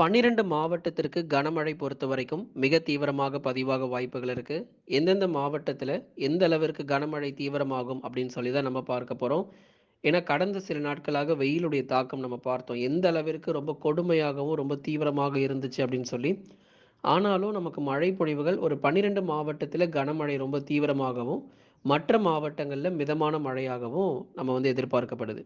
12 மாவட்டத்திற்கு கனமழை பொறுத்த வரைக்கும் மிக தீவிரமாக பதிவாக வாய்ப்புகள் இருக்கு. எந்தெந்த மாவட்டத்தில் எந்த அளவிற்கு கனமழை தீவிரமாகும் அப்படின்னு சொல்லி தான் நம்ம பார்க்க போகிறோம் ஏன்னா கடந்த சில நாட்களாக வெயிலுடைய தாக்கம் நம்ம பார்த்தோம். எந்த அளவிற்கு ரொம்ப கொடுமையாகவும், ரொம்ப தீவிரமாக இருந்துச்சு அப்படின்னு சொல்லி. ஆனாலும் நமக்கு மழை பொழிவுகள் ஒரு பன்னிரெண்டு மாவட்டத்தில் கனமழை ரொம்ப தீவிரமாகவும், மற்ற மாவட்டங்களில் மிதமான மழையாகவும் நம்ம வந்து எதிர்பார்க்கப்படுது.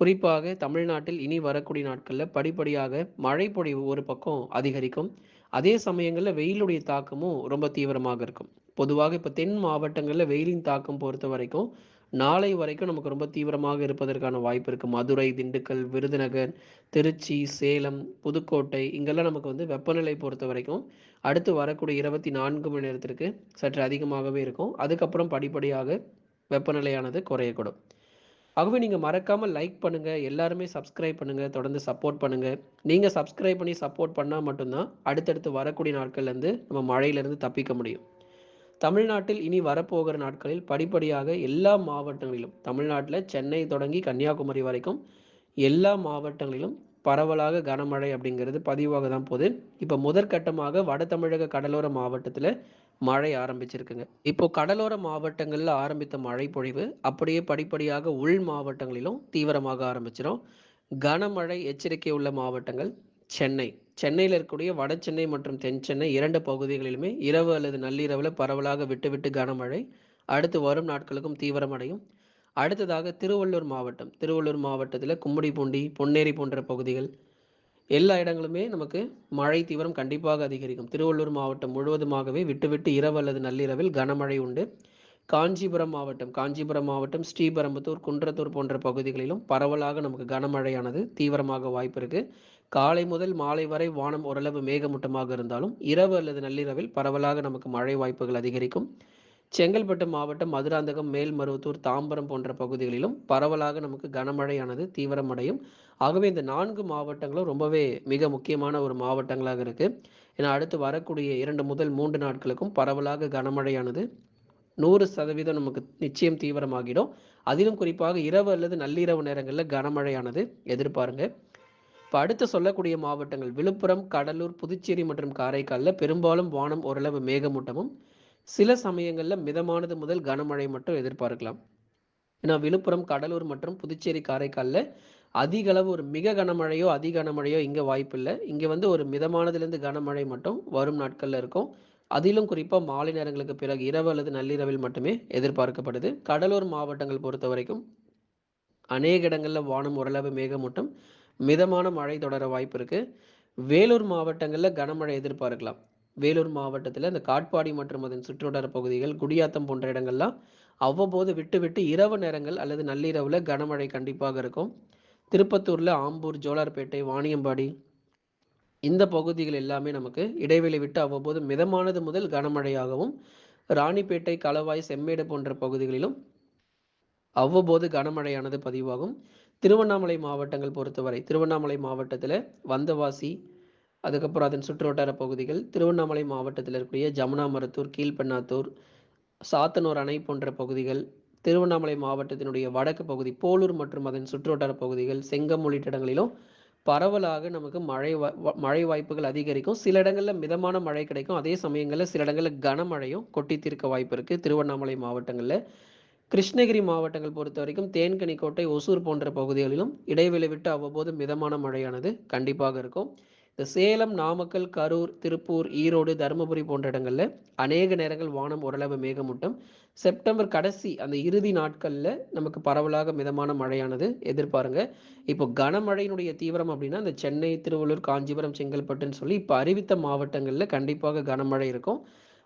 குறிப்பாக தமிழ்நாட்டில் இனி வரக்கூடிய நாட்களில் படிப்படியாக மழை பொழிவு ஒரு பக்கம் அதிகரிக்கும். அதே சமயங்களில் வெயிலுடைய தாக்கமும் ரொம்ப தீவிரமாக இருக்கும். பொதுவாக இப்போ தென் மாவட்டங்களில் வெயிலின் தாக்கம் பொறுத்த வரைக்கும் நாளை வரைக்கும் நமக்கு ரொம்ப தீவிரமாக இருப்பதற்கான வாய்ப்பு இருக்குது மதுரை, திண்டுக்கல், விருதுநகர், திருச்சி, சேலம், புதுக்கோட்டை இங்கெல்லாம் நமக்கு வந்து வெப்பநிலை பொறுத்த வரைக்கும் அடுத்து வரக்கூடிய 24 மணி நேரத்திற்கு சற்று அதிகமாகவே இருக்கும். அதுக்கப்புறம் படிப்படியாக வெப்பநிலையானது குறையக்கூடும். ஆகவே நீங்கள் மறக்காமல் லைக் பண்ணுங்கள் எல்லாருமே சப்ஸ்கிரைப் பண்ணுங்கள் தொடர்ந்து சப்போர்ட் பண்ணுங்கள் நீங்கள் சப்ஸ்கிரைப் பண்ணி சப்போர்ட் பண்ணால் மட்டும்தான் அடுத்தடுத்து வரக்கூடிய நாட்கள்லேருந்து நம்ம மழையிலிருந்து தப்பிக்க முடியும். தமிழ்நாட்டில் இனி வரப்போகிற நாட்களில் படிப்படியாக எல்லா மாவட்டங்களிலும், தமிழ்நாட்டில் சென்னை தொடங்கி கன்னியாகுமரி வரைக்கும் எல்லா மாவட்டங்களிலும் பரவலாக கனமழை அப்படிங்கிறது பதிவாக தான் போகுது. இப்போ முதற்கட்டமாக வட தமிழக கடலோர மாவட்டத்தில் மழை ஆரம்பிச்சிருக்குங்க. இப்போ கடலோர மாவட்டங்களில் ஆரம்பித்த மழை பொழிவு அப்படியே படிப்படியாக உள் மாவட்டங்களிலும் தீவிரமாக ஆரம்பிச்சிடும் கனமழை எச்சரிக்கை உள்ள மாவட்டங்கள் சென்னை. சென்னையில் இருக்கக்கூடிய வட சென்னை மற்றும் தென் சென்னை இரண்டு பகுதிகளிலுமே இரவு அல்லது நள்ளிரவில் பரவலாக விட்டுவிட்டு கனமழை அடுத்து வரும் நாட்களுக்கும் தீவிரமடையும். அடுத்ததாக திருவள்ளூர் மாவட்டம். திருவள்ளூர் மாவட்டத்தில் கும்மிடிப்பூண்டி, பொன்னேரி போன்ற பகுதிகள் எல்லா இடங்களுமே நமக்கு மழை தீவிரம் கண்டிப்பாக அதிகரிக்கும். திருவள்ளூர் மாவட்டம் முழுவதுமாகவே விட்டு விட்டு இரவு அல்லது நள்ளிரவில் கனமழை உண்டு. காஞ்சிபுரம் மாவட்டம் காஞ்சிபுரம் மாவட்டம், ஸ்ரீபெரும்புதூர், குன்றத்தூர் போன்ற பகுதிகளிலும் பரவலாக நமக்கு கனமழையானது தீவிரமாக வாய்ப்பு இருக்கு. காலை முதல் மாலை வரை வானம் ஓரளவு மேகமூட்டமாக இருந்தாலும், இரவு அல்லது நள்ளிரவில் பரவலாக நமக்கு மழை வாய்ப்புகள் அதிகரிக்கும். செங்கல்பட்டு மாவட்டம், மதுராந்தகம், மேல்மருவத்தூர், தாம்பரம் போன்ற பகுதிகளிலும் பரவலாக நமக்கு கனமழையானது தீவிரமடையும். ஆகவே இந்த நான்கு மாவட்டங்களும் ரொம்பவே மிக முக்கியமான ஒரு மாவட்டங்களாக இருக்குது ஏன்னா அடுத்து வரக்கூடிய இரண்டு முதல் மூன்று நாட்களுக்கும் பரவலாக கனமழையானது 100% நமக்கு நிச்சயம் தீவிரமாகிடும். அதிலும் குறிப்பாக இரவு அல்லது நள்ளிரவு நேரங்களில் கனமழையானது எதிர்பாருங்க. இப்போ அடுத்து சொல்லக்கூடிய மாவட்டங்கள் விழுப்புரம், கடலூர், புதுச்சேரி மற்றும் காரைக்காலில் பெரும்பாலும் வானம் ஓரளவு மேகமூட்டமும், சில சமயங்களில் மிதமானது முதல் கனமழை மட்டும் எதிர்பார்க்கலாம். ஏன்னா விழுப்புரம், கடலூர் மற்றும் புதுச்சேரி, காரைக்காலில் அதிக அளவு ஒரு மிக கனமழையோ, அதி கனமழையோ இங்கே வாய்ப்பு இல்லை இங்கே வந்து ஒரு மிதமானதுலேருந்து கனமழை மட்டும் வரும் நாட்களில் இருக்கும். அதிலும் குறிப்பாக மாலை நேரங்களுக்கு பிறகு இரவு அல்லது நள்ளிரவில் மட்டுமே எதிர்பார்க்கப்படுது. கடலூர் மாவட்டங்கள் பொறுத்த வரைக்கும் அநேக இடங்களில் வானம் ஓரளவு மேகமூட்டம், மிதமான மழை தொடர வாய்ப்பு இருக்குது வேலூர் மாவட்டங்களில் கனமழை எதிர்பார்க்கலாம். வேலூர் மாவட்டத்தில் இந்த காட்பாடி மற்றும் அதன் சுற்றுவட்டார பகுதிகள், குடியாத்தம் போன்ற இடங்கள்லாம் அவ்வப்போது விட்டு விட்டு இரவு நேரங்கள் அல்லது நள்ளிரவில் கனமழை கண்டிப்பாக இருக்கும். திருப்பத்தூர்ல ஆம்பூர், ஜோலார்பேட்டை, வாணியம்பாடி இந்த பகுதிகள் எல்லாமே நமக்கு இடைவெளி விட்டு அவ்வப்போது மிதமானது முதல் கனமழையாகவும், ராணிப்பேட்டை, களவாய், செம்மேடு போன்ற பகுதிகளிலும் அவ்வப்போது கனமழையானது பதிவாகும். திருவண்ணாமலை மாவட்டங்கள் பொறுத்தவரை, திருவண்ணாமலை மாவட்டத்தில் வந்தவாசி, அதுக்கப்புறம் அதன் சுற்றுவட்டார பகுதிகள், திருவண்ணாமலை மாவட்டத்தில் இருக்கக்கூடிய ஜமுனா மருத்தூர், கீழ்பென்னாத்தூர், சாத்தனூர் அணை போன்ற பகுதிகள், திருவண்ணாமலை மாவட்டத்தினுடைய வடக்கு பகுதி போலூர் மற்றும் அதன் சுற்றுவட்டார பகுதிகள், செங்கம் உள்ளிட்ட இடங்களிலும் பரவலாக நமக்கு மழை வ மழை வாய்ப்புகள் அதிகரிக்கும். சில இடங்களில் மிதமான மழை கிடைக்கும். அதே சமயங்களில் சில இடங்களில் கனமழையும் கொட்டி தீர்க்க வாய்ப்பு இருக்குது திருவண்ணாமலை மாவட்டங்களில் கிருஷ்ணகிரி மாவட்டங்கள் பொறுத்த வரைக்கும் தேன்கனிக்கோட்டை, ஒசூர் போன்ற பகுதிகளிலும் இடைவெளி விட்டு அவ்வப்போது மிதமான மழையானது கண்டிப்பாக இருக்கும். இந்த சேலம், நாமக்கல், கரூர், திருப்பூர், ஈரோடு, தருமபுரி போன்ற இடங்களில் அநேக நேரங்கள் வானம் ஓரளவு மேகமூட்டம். செப்டம்பர் கடைசி அந்த இறுதி நாட்களில் நமக்கு பரவலாக மிதமான மழையானது எதிர்பாருங்க. இப்போ கனமழையினுடைய தீவிரம் அப்படின்னா, இந்த சென்னை, திருவள்ளூர், காஞ்சிபுரம், செங்கல்பட்டுன்னு சொல்லி இப்போ அறிவித்த மாவட்டங்களில் கண்டிப்பாக கனமழை இருக்கும்.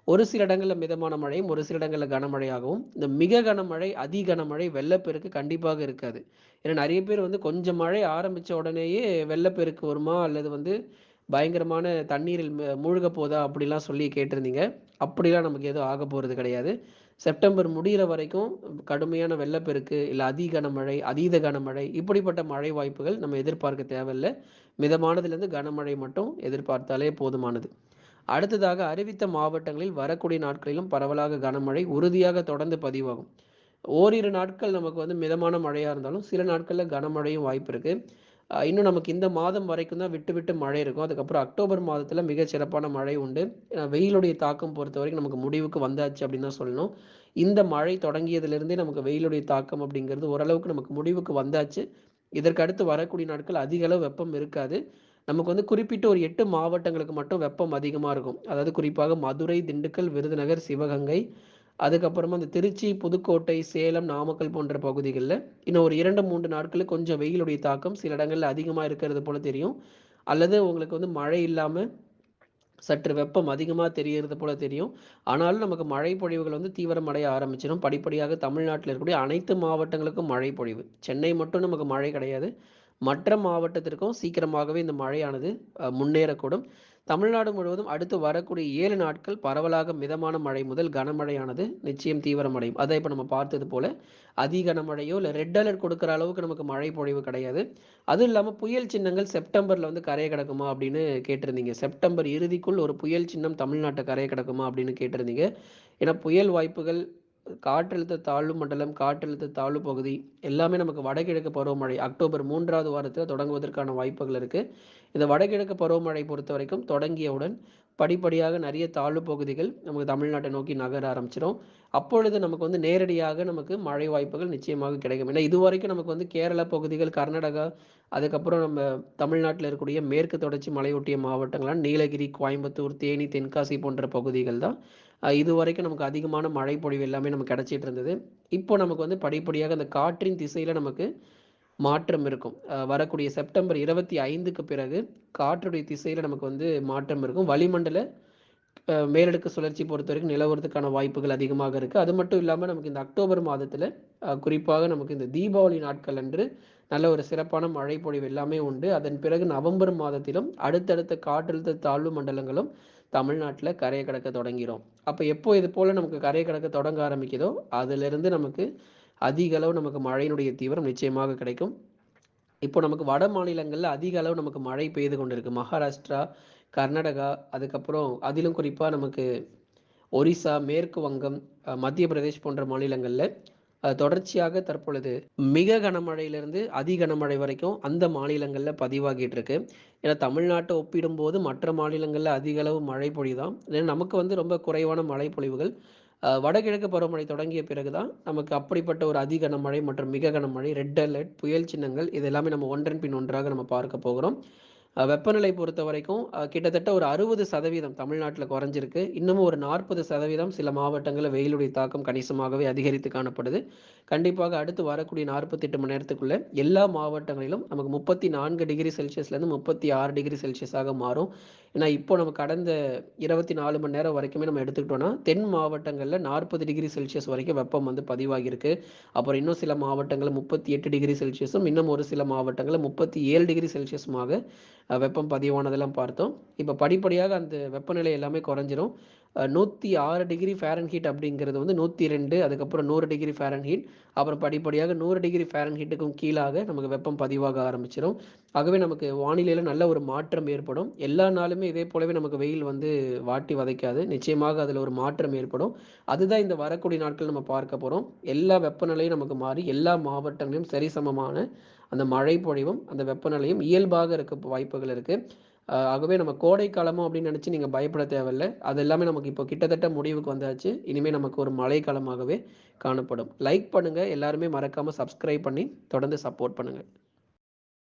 ஒரு சில இடங்களில் மிதமான மழையும், ஒரு சில இடங்களில் கனமழையாகவும், இந்த மிக கனமழை, அதி கனமழை, வெள்ளப்பெருக்கு கண்டிப்பாக இருக்காது. ஏன்னா நிறைய பேர் வந்து கொஞ்சம் மழை ஆரம்பித்த உடனேயே வெள்ளப்பெருக்கு வருமா? அல்லது வந்து பயங்கரமான தண்ணீரில் மூழ்க போதா? அப்படிலாம் சொல்லி கேட்டிருந்தீங்க. அப்படிலாம் நமக்கு எதுவும் ஆக போகிறது கிடையாது. செப்டம்பர் முடியிற வரைக்கும் கடுமையான வெள்ளப்பெருக்கு, இல்லை அதி கனமழை, அதீத கனமழை இப்படிப்பட்ட மழை வாய்ப்புகள் நம்ம எதிர்பார்க்க தேவையில்ல. மிதமானதுலேருந்து கனமழை மட்டும் எதிர்பார்த்தாலே போதுமானது. அடுத்ததாக அறிவித்த மாவட்டங்களில் வரக்கூடிய நாட்களிலும் பரவலாக கனமழை உறுதியாக தொடர்ந்து பதிவாகும். ஓரிரு நாட்கள் நமக்கு வந்து மிதமான மழையாக இருந்தாலும், சில நாட்களில் கனமழையும் வாய்ப்பு இருக்குது இன்னும் நமக்கு இந்த மாதம் வரைக்கும் தான் விட்டு விட்டு மழை இருக்கும். அதுக்கப்புறம் அக்டோபர் மாதத்தில் மிக சிறப்பான மழை உண்டு. வெயிலுடைய தாக்கம் பொறுத்த வரைக்கும் நமக்கு முடிவுக்கு வந்தாச்சு அப்படின்னு தான் சொல்லணும். இந்த மழை தொடங்கியதுலேருந்தே நமக்கு வெயிலுடைய தாக்கம் அப்படிங்கிறது ஓரளவுக்கு நமக்கு முடிவுக்கு வந்தாச்சு. இதற்கு அடுத்து வரக்கூடிய நாட்கள் அதிக அளவு வெப்பம் இருக்காது. நமக்கு வந்து குறிப்பிட்ட ஒரு எட்டு மாவட்டங்களுக்கு மட்டும் வெப்பம் அதிகமாக இருக்கும். அதாவது குறிப்பாக மதுரை, திண்டுக்கல், விருதுநகர், சிவகங்கை, அதுக்கப்புறமா இந்த திருச்சி, புதுக்கோட்டை, சேலம், நாமக்கல் போன்ற பகுதிகளில் இன்னும் ஒரு இரண்டு மூன்று நாட்களில் கொஞ்சம் வெயிலுடைய தாக்கம் சில இடங்களில் அதிகமாக இருக்கிறது போல தெரியும். அல்லது உங்களுக்கு வந்து மழை இல்லாமல் சற்று வெப்பம் அதிகமாக தெரியறது போல தெரியும். ஆனாலும் நமக்கு மழை பொழிவுகள் வந்து தீவிரமடைய ஆரம்பிச்சிடும். படிப்படியாக தமிழ்நாட்டில் இருக்கக்கூடிய அனைத்து மாவட்டங்களுக்கும் மழை பொழிவு. சென்னை மட்டும் நமக்கு மழை கிடையாது. மற்ற மாவட்டத்திற்கும் சீக்கிரமாகவே இந்த மழையானது முன்னேறக்கூடும். தமிழ்நாடு முழுவதும் அடுத்து வரக்கூடிய ஏழு நாட்கள் பரவலாக மிதமான மழை முதல் கனமழையானது நிச்சயம் தீவிரமடையும். அதை இப்போ நம்ம பார்த்தது போல அதி கனமழையோ, இல்லை ரெட் அலர்ட் கொடுக்குற அளவுக்கு நமக்கு மழை பொழிவு கிடையாது. அதுவும் இல்லாமல் புயல் சின்னங்கள் செப்டம்பரில் வந்து கரையை கிடக்குமா அப்படின்னு கேட்டிருந்தீங்க. செப்டம்பர் இறுதிக்குள் ஒரு புயல் சின்னம் தமிழ்நாட்டை கரையை கடக்குமா அப்படின்னு கேட்டிருந்தீங்க. ஏன்னா புயல் வாய்ப்புகள், காற்றழுத்த தாழ்வு மண்டலம், காற்றழுத்த தாழ்வு பகுதி எல்லாமே நமக்கு வடகிழக்கு பருவமழை அக்டோபர் மூன்றாவது வாரத்தில் தொடங்குவதற்கான வாய்ப்புகள் இருக்குது இந்த வடகிழக்கு பருவமழை பொறுத்த வரைக்கும் தொடங்கியவுடன் படிப்படியாக நிறைய தாழ்வு பகுதிகள் நமக்கு தமிழ்நாட்டை நோக்கி நகர ஆரம்பிச்சிடும் அப்பொழுது நமக்கு வந்து நேரடியாக நமக்கு மழை வாய்ப்புகள் நிச்சயமாக கிடைக்கும். ஏன்னா இதுவரைக்கும் நமக்கு வந்து கேரள பகுதிகள், கர்நாடகா, அதுக்கப்புறம் நம்ம தமிழ்நாட்டில் இருக்கக்கூடிய மேற்கு தொடர்ச்சி மலையொட்டிய மாவட்டங்களான நீலகிரி, கோயம்புத்தூர், தேனி, தென்காசி போன்ற பகுதிகள் தான் இது வரைக்கும் நமக்கு அதிகமான மழை பொழிவு எல்லாமே நமக்கு கிடைச்சிட்டு இருந்தது. இப்போ நமக்கு வந்து படிப்படியாக அந்த காற்றின் திசையில் நமக்கு மாற்றம் இருக்கும். வரக்கூடிய செப்டம்பர் 25க்கு பிறகு காற்றுடைய திசையில் நமக்கு வந்து மாற்றம் இருக்கும். வளிமண்டல மேலடுக்கு சுழற்சி பொறுத்தவரைக்கும் நிலவரத்துக்கான வாய்ப்புகள் அதிகமாக இருக்குது அது மட்டும் இல்லாமல் நமக்கு இந்த அக்டோபர் மாதத்தில் குறிப்பாக நமக்கு இந்த தீபாவளி நாட்கள் அன்று நல்ல ஒரு சிறப்பான மழை பொழிவு எல்லாமே உண்டு. அதன் பிறகு நவம்பர் மாதத்திலும் அடுத்தடுத்த காற்றழுத்த தாழ்வு மண்டலங்களும் தமிழ்நாட்டில் கரையை கடக்க தொடங்கிடும் அப்போ எப்போ இது போல் நமக்கு கரையை கடக்க தொடங்க ஆரம்பிக்குதோ, அதிலிருந்து நமக்கு அதிக அளவு நமக்கு மழையினுடைய தீவிரம் நிச்சயமாக கிடைக்கும். இப்போ நமக்கு வட மாநிலங்களில் அதிக அளவு நமக்கு மழை பெய்து கொண்டிருக்கு. மகாராஷ்டிரா, கர்நாடகா, அதுக்கப்புறம் அதிலும் குறிப்பாக நமக்கு ஒரிசா, மேற்கு வங்கம், மத்திய பிரதேஷ் போன்ற மாநிலங்களில் தொடர்ச்சியாக தற்பொழுது மிக கனமழையிலிருந்து அதி கனமழை வரைக்கும் அந்த மாநிலங்களில் பதிவாகிட்டு இருக்கு. ஏன்னா தமிழ்நாட்டை ஒப்பிடும்போது மற்ற மாநிலங்களில் அதிக அளவு மழை பொழிதான் நமக்கு வந்து ரொம்ப குறைவான மழை பொழிவுகள். வடகிழக்கு பருவமழை தொடங்கிய பிறகு தான் நமக்கு அப்படிப்பட்ட ஒரு அதி கனமழை மற்றும் மிக கனமழை, ரெட் அலர்ட், புயல் சின்னங்கள் இது எல்லாமே நம்ம ஒன்றன் பின் ஒன்றாக நம்ம பார்க்க போகிறோம். வெப்பநிலை பொறுத்த வரைக்கும் கிட்டத்தட்ட ஒரு அறுபது சதவீதம் தமிழ்நாட்டில் குறைஞ்சிருக்கு. இன்னமும் ஒரு 40% சில மாவட்டங்களில் வெயிலுடைய தாக்கம் கணிசமாகவே அதிகரித்து காணப்படுது. கண்டிப்பாக அடுத்து வரக்கூடிய 48 மணி நேரத்துக்குள்ள எல்லா மாவட்டங்களிலும் நமக்கு 34 டிகிரி செல்சியஸ்லேருந்து 36 டிகிரி செல்சியஸாக மாறும். ஏன்னா இப்போ நம்ம கடந்த 24 மணி நேரம் வரைக்குமே நம்ம எடுத்துக்கிட்டோம்னா, தென் மாவட்டங்களில் நாற்பது டிகிரி செல்சியஸ் வரைக்கும் வெப்பம் வந்து பதிவாகியிருக்கு. அப்புறம் இன்னும் சில மாவட்டங்களில் முப்பத்தி எட்டு டிகிரி செல்சியஸும், இன்னும் ஒரு சில மாவட்டங்களில் முப்பத்தி ஏழு டிகிரி செல்சியஸுமாக வெப்பம் பதிவானதெல்லாம் பார்த்தோம். இப்போ படிப்படியாக அந்த வெப்பநிலை எல்லாமே குறைஞ்சிரும். நூற்றி ஆறு டிகிரி ஃபேரன்ஹீட் அப்படிங்கிறது வந்து 102 அதுக்கப்புறம் நூறு டிகிரி ஃபேரன்ஹீட் அப்புறம் படிப்படியாக நூறு டிகிரி ஃபேரன்ஹீட்டுக்கும் கீழாக நமக்கு வெப்பம் பதிவாக ஆரம்பிச்சிடும் ஆகவே நமக்கு வானிலையில் நல்ல ஒரு மாற்றம் ஏற்படும். எல்லா நாளுமே இதே போலவே நமக்கு வெயில் வந்து வாட்டி வதைக்காது. நிச்சயமாக அதில் ஒரு மாற்றம் ஏற்படும். அதுதான் இந்த வரக்கூடிய நாட்கள் நம்ம பார்க்க போகிறோம் எல்லா வெப்பநிலையும் நமக்கு மாறி எல்லா மாவட்டங்களிலும் சரிசமமான அந்த மழை பொழிவும், அந்த வெப்பநிலையும் இயல்பாக இருக்க வாய்ப்புகள் இருக்குது ஆகவே நம்ம கோடை காலமும் அப்படின்னு நினச்சி நீங்கள் பயப்பட தேவையில்ல. அது எல்லாமே நமக்கு இப்போ கிட்டத்தட்ட முடிவுக்கு வந்தாச்சு. இனிமேல் நமக்கு ஒரு மழை காலமாகவே காணப்படும். லைக் பண்ணுங்கள் எல்லாருமே மறக்காமல் சப்ஸ்கிரைப் பண்ணி தொடர்ந்து சப்போர்ட் பண்ணுங்கள்